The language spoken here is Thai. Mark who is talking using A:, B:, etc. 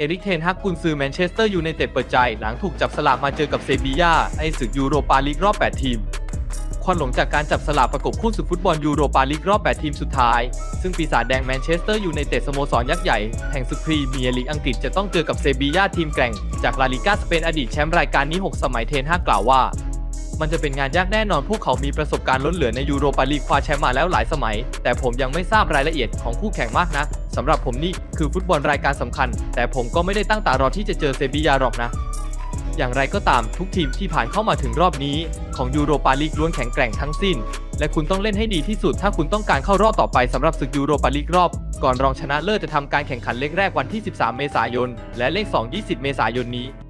A: เอริกเทนฮักกุนซือแมนเชสเตอร์ยูไนเต็ดเปิดใจ หลังถูกจับสลากมาเจอกับเซบีย่าในศึกยูโรปาลีกรอบ 8 ทีม ควันหลงจากการจับสลากประกบคู่ศึกฟุตบอลยูโรปาลีกรอบ 8 ทีมสุดท้าย ซึ่งปีศาจแดงแมนเชสเตอร์ยูไนเต็ดสโมสรยักษ์ใหญ่แห่งศึกพรีเมียร์ลีกอังกฤษจะต้องเจอกับเซบีย่าทีมแกร่ง จากลาลิก้าสเปนอดีตแชมป์รายการนี้ 6 สมัยเทนฮากกล่าวว่า มันจะเป็นงานยากแน่นอนพวกเขามีประสบการณ์ล้นเหลือในยูโรปาลีกคว้าแชมป์มาแล้วหลายสมัย แต่ผมยังไม่ทราบรายละเอียดของคู่แข่งมากนะสำหรับผมนี่คือฟุตบอลรายการสำคัญ แต่ผมก็ไม่ได้ตั้งตารอที่จะเจอเซบียาหรอกนะอย่างไรก็ตามทุกทีมที่ผ่านเข้ามาถึงรอบนี้ของยูโรปาลีกล้วนแข็งแกร่งทั้งสิ้น และคุณต้องเล่นให้ดีที่สุดถ้าคุณต้องการเข้ารอบต่อไปสำหรับศึกยูโรปาลีกรอบ ก่อนรองชนะเลิศจะทำการแข่งขันเลขแรกวันที่ 13 เมษายน และเลข 2 20 เมษายนนี้